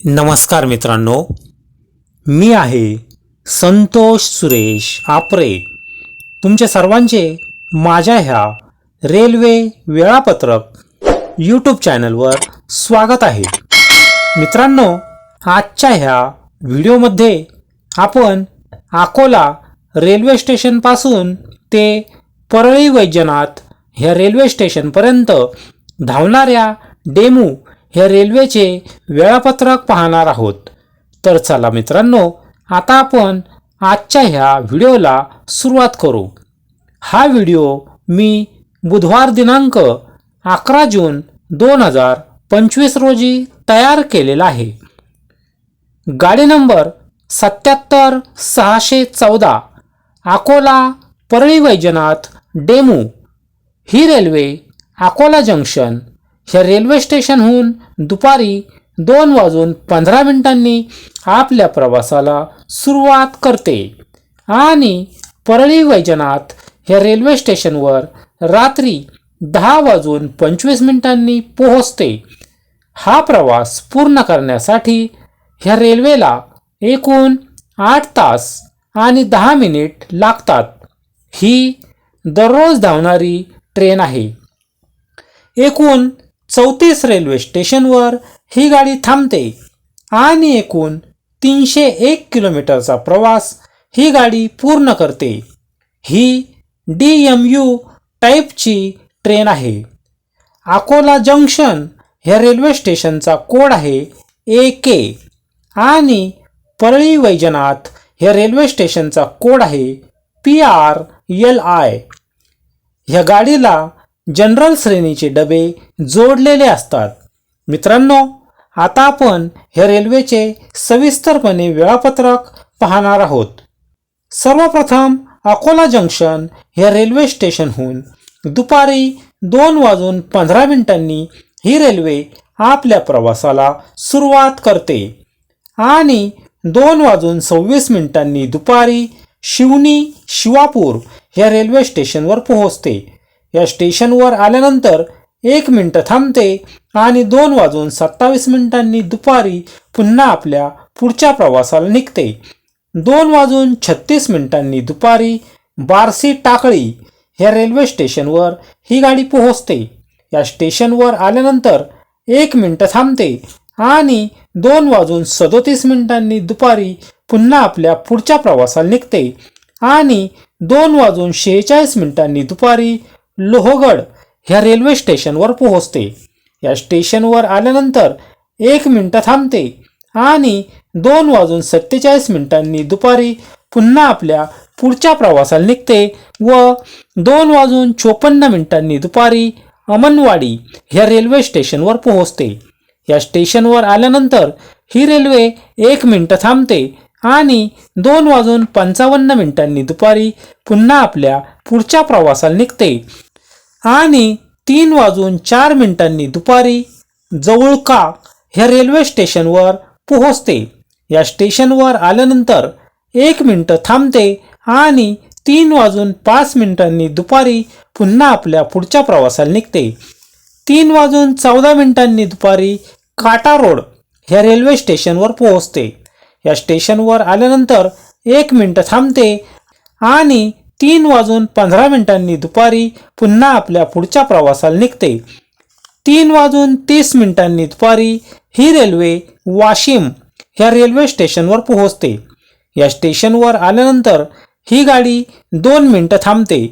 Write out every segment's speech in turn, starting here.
नमस्कार मित्रांनो मी आहे संतोष सुरेश आपरे. तुमच्या सर्वांचे माझ्या ह्या रेल्वे वेळापत्रक यूट्यूब चॅनलवर स्वागत आहे. मित्रांनो आजच्या ह्या व्हिडिओमध्ये आपण अकोला रेल्वे स्टेशनपासून ते परळी वैजनाथ ह्या रेल्वे स्टेशनपर्यंत धावणाऱ्या डेमू ह्या रेल्वेचे वेळापत्रक पाहणार आहोत. तर चला मित्रांनो आता आपण आजच्या ह्या व्हिडिओला सुरुवात करू. हा व्हिडिओ मी बुधवार दिनांक अकरा जून दोन हजार पंचवीस रोजी तयार केलेला आहे. गाडी नंबर सत्याहत्तर सहाशे चौदा अकोला परळी वैजनाथ डेमू. ही रेल्वे अकोला जंक्शन ह्या रेल्वे स्टेशनहून दुपारी दोन वाजून पंधरा मिनिटांनी आपल्या प्रवासाला सुरुवात करते. आणि परळी वैजनाथ ह्या रेल्वे स्टेशनवर रात्री दहा वाजून पंचवीस मिनिटांनी पोहोचते. हा प्रवास पूर्ण करण्यासाठी ह्या रेल्वेला एकूण आठ तास आणि दहा मिनिट लागतात. ही दररोज धावणारी ट्रेन आहे. एकूण चौतीस रेल्वे स्टेशनवर ही गाडी थांबते. आणि एकूण तीनशे एक किलोमीटरचा प्रवास ही गाडी पूर्ण करते. ही डी एम यू टाईपची ट्रेन आहे. अकोला जंक्शन ह्या रेल्वे स्टेशनचा कोड आहे ए के. आणि परळी वैजनाथ ह्या रेल्वे स्टेशनचा कोड आहे पी आर एल आय. ह्या गाडीला जनरल श्रेणीचे डबे जोडलेले असतात. मित्रांनो आता आपण हे रेल्वेचे सविस्तरपणे वेळापत्रक पाहणार आहोत. सर्वप्रथम अकोला जंक्शन ह्या रेल्वे स्टेशनहून दुपारी दोन वाजून पंधरा मिनिटांनी ही रेल्वे आपल्या प्रवासाला सुरुवात करते आणि दोन वाजून सव्वीस मिनिटांनी दुपारी शिवनी शिवापूर ह्या रेल्वे स्टेशनवर पोहोचते. या स्टेशनवर आल्यानंतर एक मिनटं थांबते आणि दोन वाजून सत्तावीस मिनिटांनी दुपारी पुन्हा आपल्या पुढच्या प्रवासाला निघते. दोन वाजून छत्तीस मिनिटांनी दुपारी बारसी टाकळी ह्या रेल्वे स्टेशनवर ही गाडी पोहोचते. या स्टेशनवर आल्यानंतर एक मिनटं थांबते आणि दोन वाजून सदोतीस मिनिटांनी दुपारी पुन्हा आपल्या पुढच्या प्रवासाला निघते आणि दोन वाजून शेहेचाळीस मिनिटांनी दुपारी लोहगड ह्या रेल्वे स्टेशनवर पोहोचते. या स्टेशनवर आल्यानंतर एक मिनटं थांबते आणि दोन वाजून सत्तेचाळीस मिनिटांनी दुपारी पुन्हा आपल्या पुढच्या प्रवासाला निघते व दोन वाजून चोपन्न मिनिटांनी दुपारी अमनवाडी ह्या रेल्वे स्टेशनवर पोहोचते. या स्टेशनवर आल्यानंतर ही रेल्वे एक मिनटं थांबते आणि दोन वाजून पंचावन्न मिनिटांनी दुपारी पुन्हा आपल्या पुढच्या प्रवासाला निघते. आणि तीन वाजून चार मिनिटांनी दुपारी जवळका ह्या रेल्वे स्टेशनवर पोहोचते. या स्टेशनवर आल्यानंतर एक मिनटं थांबते आणि तीन वाजून पाच मिनिटांनी दुपारी पुन्हा आपल्या पुढच्या प्रवासाला निघते. तीन वाजून चौदा मिनिटांनी दुपारी काटा रोड ह्या रेल्वे स्टेशनवर पोहोचते. या स्टेशनवर आल्यानंतर एक मिनटं थांबते आणि तीन वाजून पंधरा मिनिटांनी दुपारी पुन्हा आपल्या पुढच्या प्रवासाला निघते. तीन वाजून तीस मिनिटांनी दुपारी ही रेल्वे वाशिम ह्या रेल्वे स्टेशनवर पोहोचते. या स्टेशनवर आल्यानंतर ही गाडी दोन मिनटं थांबते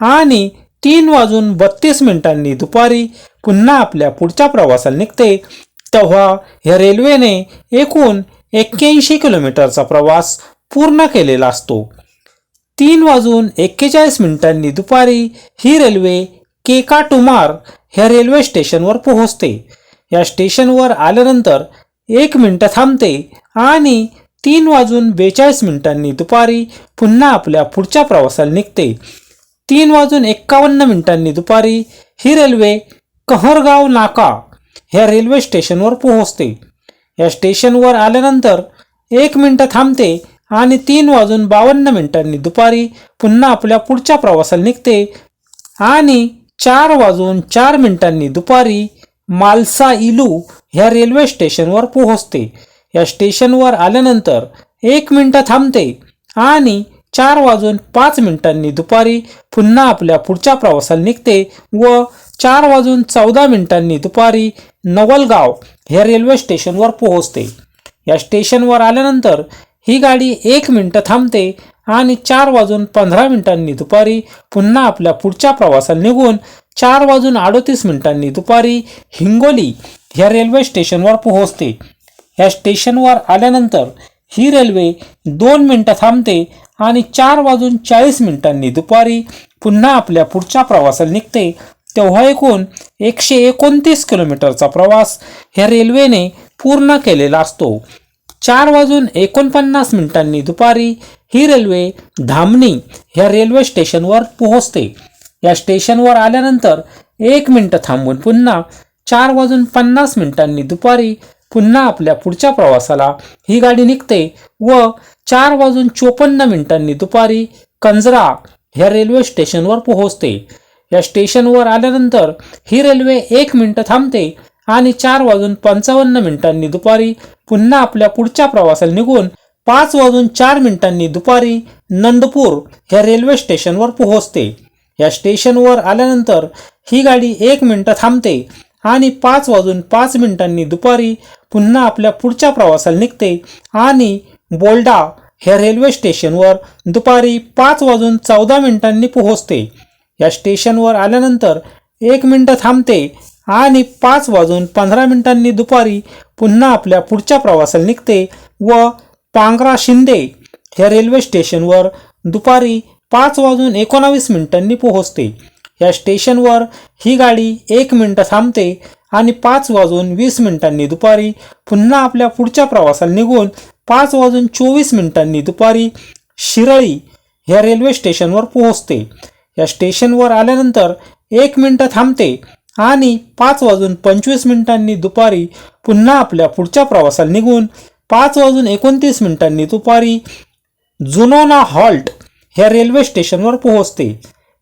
आणि तीन वाजून बत्तीस मिनिटांनी दुपारी पुन्हा आपल्या पुढच्या प्रवासाला निघते. तेव्हा ह्या रेल्वेने एकूण एक्क्याऐंशी किलोमीटरचा प्रवास पूर्ण केलेला असतो. तीन वाजून एक्केचाळीस मिनिटांनी दुपारी ही रेल्वे केकाटुमार ह्या रेल्वे स्टेशनवर पोहोचते. या स्टेशनवर आल्यानंतर एक मिनटं थांबते आणि तीन वाजून बेचाळीस मिनिटांनी दुपारी पुन्हा आपल्या पुढच्या प्रवासाला निघते. तीन वाजून एक्कावन्न मिनिटांनी दुपारी ही रेल्वे कहरगाव नाका ह्या रेल्वे स्टेशनवर पोहोचते. या स्टेशनवर आल्यानंतर एक मिनटं थांबते आणि तीन वाजून बावन्न मिनिटांनी दुपारी पुन्हा आपल्या पुढच्या प्रवासाला निघते आणि चार वाजून चार मिनिटांनी दुपारी मालसा इलू ह्या रेल्वे स्टेशनवर पोहोचते. या स्टेशनवर आल्यानंतर एक मिनटं थांबते आणि चार वाजून पाच मिनिटांनी दुपारी पुन्हा आपल्या पुढच्या प्रवासाला निघते व चार वाजून चौदा मिनिटांनी दुपारी नवलगाव ह्या रेल्वे स्टेशनवर पोहोचते. या स्टेशनवर आल्यानंतर ही गाडी एक मिनटं थांबते आणि चार वाजून पंधरा मिनिटांनी दुपारी पुन्हा आपल्या पुढच्या प्रवासाला निघून चार वाजून अडोतीस मिनिटांनी दुपारी हिंगोली ह्या रेल्वे स्टेशनवर पोहोचते. या स्टेशनवर आल्यानंतर ही रेल्वे दोन मिनटं थांबते आणि चार वाजून चाळीस मिनिटांनी दुपारी पुन्हा आपल्या पुढच्या प्रवासाला निघते. तेव्हा एकूण एकशे एकोणतीस किलोमीटरचा प्रवास ह्या रेल्वेने पूर्ण केलेला असतो. चार वाजून एकोणपन्नास मिनिटांनी दुपारी ही रेल्वे धामणी ह्या रेल्वे स्टेशनवर पोहोचते. या स्टेशनवर आल्यानंतर एक मिनटं थांबून पुन्हा चार वाजून पन्नास मिनिटांनी दुपारी पुन्हा आपल्या पुढच्या प्रवासाला ही गाडी निघते व चार वाजून चोपन्न मिनिटांनी दुपारी कंजरा ह्या रेल्वे स्टेशनवर पोहोचते. या स्टेशनवर आल्यानंतर ही रेल्वे एक मिनटं थांबते आणि चार वाजून पंचावन्न मिनिटांनी दुपारी पुन्हा आपल्या पुढच्या प्रवासाला निघून पाच वाजून चार मिनिटांनी दुपारी नंदपूर ह्या रेल्वे स्टेशनवर पोहोचते. या स्टेशनवर आल्यानंतर ही गाडी एक मिनटं थांबते आणि पाच वाजून पाच मिनिटांनी दुपारी पुन्हा आपल्या पुढच्या प्रवासाला निघते आणि बोल्डा ह्या रेल्वे स्टेशनवर दुपारी पाच वाजून चौदा मिनिटांनी पोहोचते. या स्टेशनवर आल्यानंतर एक मिनटं थांबते आणि पाच वाजून पंधरा मिनिटांनी दुपारी पुन्हा आपल्या पुढच्या प्रवासाला निघते व पांगरा शिंदे ह्या रेल्वे स्टेशनवर दुपारी पाच वाजून एकोणावीस मिनिटांनी पोहोचते. या स्टेशनवर ही गाडी एक मिनटं थांबते आणि पाच वाजून वीस मिनिटांनी दुपारी पुन्हा आपल्या पुढच्या प्रवासाला निघून पाच वाजून चोवीस मिनिटांनी दुपारी शिरळी ह्या रेल्वे स्टेशनवर पोहोचते. या स्टेशनवर आल्यानंतर एक मिनटं थांबते आणि पाच वाजून पंचवीस मिनिटांनी दुपारी पुन्हा आपल्या पुढच्या प्रवासाला निघून पाच वाजून एकोणतीस मिनिटांनी दुपारी जुनोना हॉल्ट ह्या रेल्वे स्टेशनवर पोहोचते.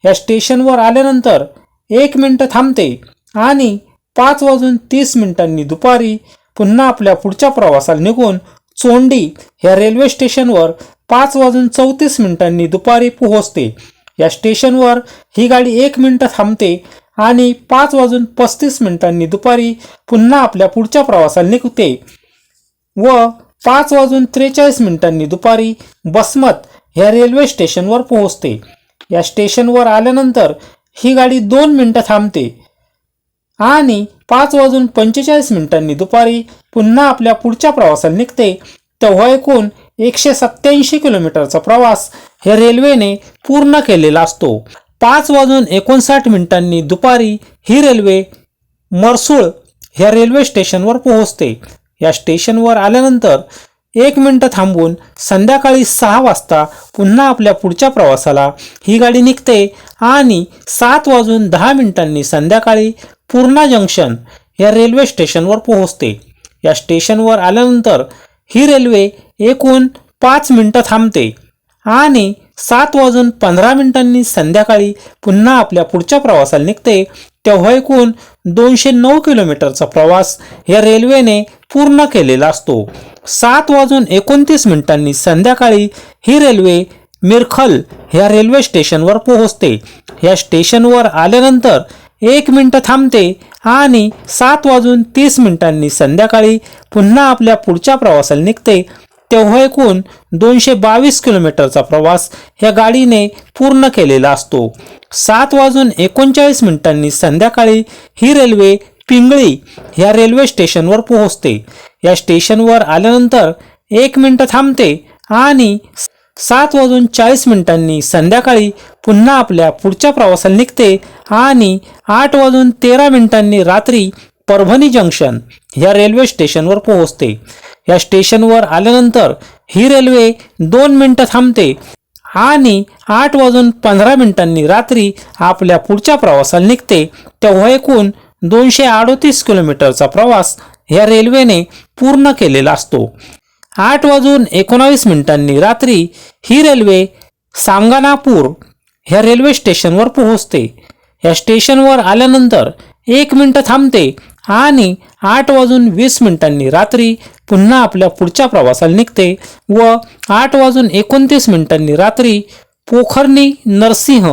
या स्टेशनवर आल्यानंतर एक मिनटं थांबते आणि पाच वाजून तीस मिनिटांनी दुपारी पुन्हा आपल्या पुढच्या प्रवासाला निघून चोंडी ह्या रेल्वे स्टेशनवर पाच वाजून चौतीस मिनिटांनी दुपारी पोहोचते. या स्टेशनवर ही गाडी एक मिनटं थांबते आणि पाच वाजून पस्तीस मिनिटांनी दुपारी पुन्हा आपल्या पुढच्या प्रवासाला निघते व पाच वाजून त्रेचाळीस मिनिटांनी दुपारी बसमत ह्या रेल्वे स्टेशनवर पोहोचते. या स्टेशनवर आल्यानंतर ही गाडी दोन मिनटं थांबते आणि पाच वाजून पंचेचाळीस मिनिटांनी दुपारी पुन्हा आपल्या पुढच्या प्रवासाला निघते. तेव्हा एकूण एकशे सत्याऐंशी किलोमीटरचा प्रवास हे रेल्वेने पूर्ण केलेला असतो. पाच वाजून एकोणसाठ मिनिटांनी दुपारी ही रेल्वे मरसूळ ह्या रेल्वे स्टेशनवर पोहोचते. या स्टेशनवर आल्यानंतर एक मिनटं थांबून संध्याकाळी सहा वाजता पुन्हा आपल्या पुढच्या प्रवासाला ही गाडी निघते आणि सात वाजून दहा मिनिटांनी संध्याकाळी पूर्णा जंक्शन या रेल्वे स्टेशनवर पोहोचते. या स्टेशनवर आल्यानंतर ही रेल्वे एकूण पाच मिनटं थांबते. आणि सात वाजून पंधरा मिनिटांनी संध्याकाळी पुन्हा आपल्या पुढच्या प्रवासाला निघते तेव्हा एकूण दोनशे नऊ किलोमीटरचा प्रवास या रेल्वेने पूर्ण केलेला असतो. सात वाजून एकोणतीस मिनिटांनी संध्याकाळी ही रेल्वे मिरखल ह्या रेल्वे स्टेशनवर पोहोचते. या स्टेशनवर आल्यानंतर एक मिनटं थांबते आणि सात वाजून तीस मिनिटांनी संध्याकाळी पुन्हा आपल्या पुढच्या प्रवासाला निघते. तेव्हा एकूण दोनशे बावीस किलोमीटरचा प्रवास ह्या गाडीने पूर्ण केलेला असतो. सात वाजून एकोणचाळीस मिनिटांनी संध्याकाळी ही रेल्वे पिंगळी ह्या रेल्वे स्टेशनवर पोहोचते. या स्टेशनवर आल्यानंतर एक मिनटं थांबते आणि सात वाजून चाळीस मिनिटांनी संध्याकाळी पुन्हा आपल्या पुढच्या प्रवासाला निघते आणि आठ वाजून तेरा मिनिटांनी रात्री परभणी जंक्शन ह्या रेल्वे स्टेशनवर पोहोचते. या स्टेशनवर आल्यानंतर ही रेल्वे दोन मिनटं थांबते आणि आठ वाजून पंधरा मिनिटांनी रात्री आपल्या पुढच्या प्रवासाला निघते. तेव्हा एकूण दोनशे अडोतीस किलोमीटरचा प्रवास ह्या रेल्वेने पूर्ण केलेला असतो. आठ वाजून एकोणावीस मिनिटांनी रात्री ही रेल्वे सांगानापूर ह्या रेल्वे स्टेशनवर पोहोचते. या स्टेशनवर आल्यानंतर एक मिनटं थांबते आणि आठ वाजून वीस मिनिटांनी रात्री पुन्हा आपल्या पुढच्या प्रवासाला निघते व आठ वाजून एकोणतीस मिनिटांनी रात्री पोखर्णी नरसिंह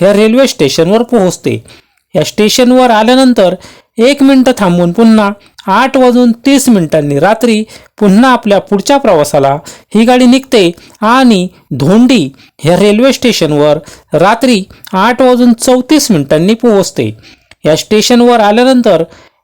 ह्या रेल्वे स्टेशनवर पोहोचते. या स्टेशनवर आल्यानंतर एक मिनटं थांबून पुन्हा आठ वाजून तीस मिनिटांनी रात्री पुन्हा आपल्या पुढच्या प्रवासाला ही गाडी निघते आणि धोंडी ह्या रेल्वे स्टेशनवर रात्री आठ वाजून चौतीस मिनिटांनी पोहोचते. या स्टेशनवर आल्यानंतर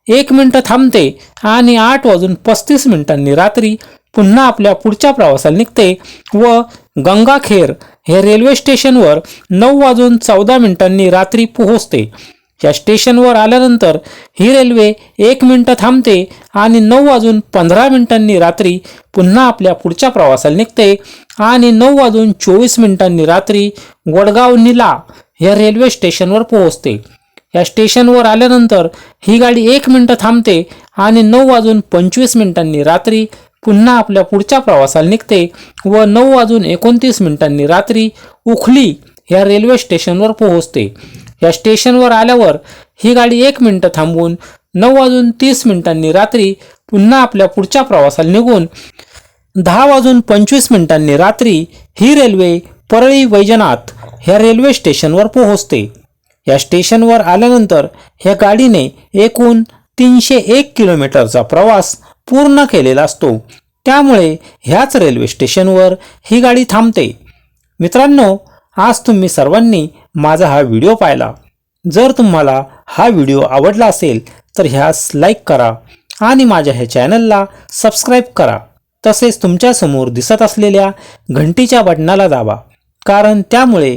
एक मिनटं थांबते आणि आठ वाजून पस्तीस मिनिटांनी रात्री पुन्हा आपल्या पुढच्या प्रवासाला निघते व गंगाखेर हे रेल्वे स्टेशनवर नऊ वाजून चौदा मिनिटांनी रात्री पोहोचते. या स्टेशनवर आल्यानंतर ही रेल्वे एक मिनटं थांबते आणि नऊ वाजून पंधरा मिनिटांनी रात्री पुन्हा आपल्या पुढच्या प्रवासाला निघते आणि नऊ वाजून चोवीस मिनिटांनी रात्री वडगाव निला या रेल्वे स्टेशनवर पोहोचते. या स्टेशनवर आल्यानंतर ही गाडी एक मिनटं थांबते आणि नऊ वाजून पंचवीस मिनिटांनी रात्री पुन्हा आपल्या पुढच्या प्रवासाला निघते व नऊ वाजून एकोणतीस मिनिटांनी रात्री उखली या रेल्वे स्टेशनवर पोहोचते. या स्टेशनवर आल्यावर ही गाडी एक मिनटं थांबून नऊ वाजून तीस मिनिटांनी रात्री पुन्हा आपल्या पुढच्या प्रवासाला निघून दहा वाजून पंचवीस मिनिटांनी रात्री ही रेल्वे परळी वैजनाथ ह्या रेल्वे स्टेशनवर पोहोचते. या स्टेशनवर आल्यानंतर ह्या गाडीने एकूण तीनशे एक किलोमीटरचा प्रवास पूर्ण केलेला असतो. त्यामुळे ह्याच रेल्वे स्टेशनवर ही गाडी थांबते. मित्रांनो आज तुम्ही सर्वांनी माझा हा व्हिडिओ पाहिला. जर तुम्हाला हा व्हिडिओ आवडला असेल तर ह्यास लाईक करा आणि माझ्या ह्या चॅनलला सबस्क्राईब करा. तसेच तुमच्यासमोर दिसत असलेल्या घंटीच्या बटणाला दाबा कारण त्यामुळे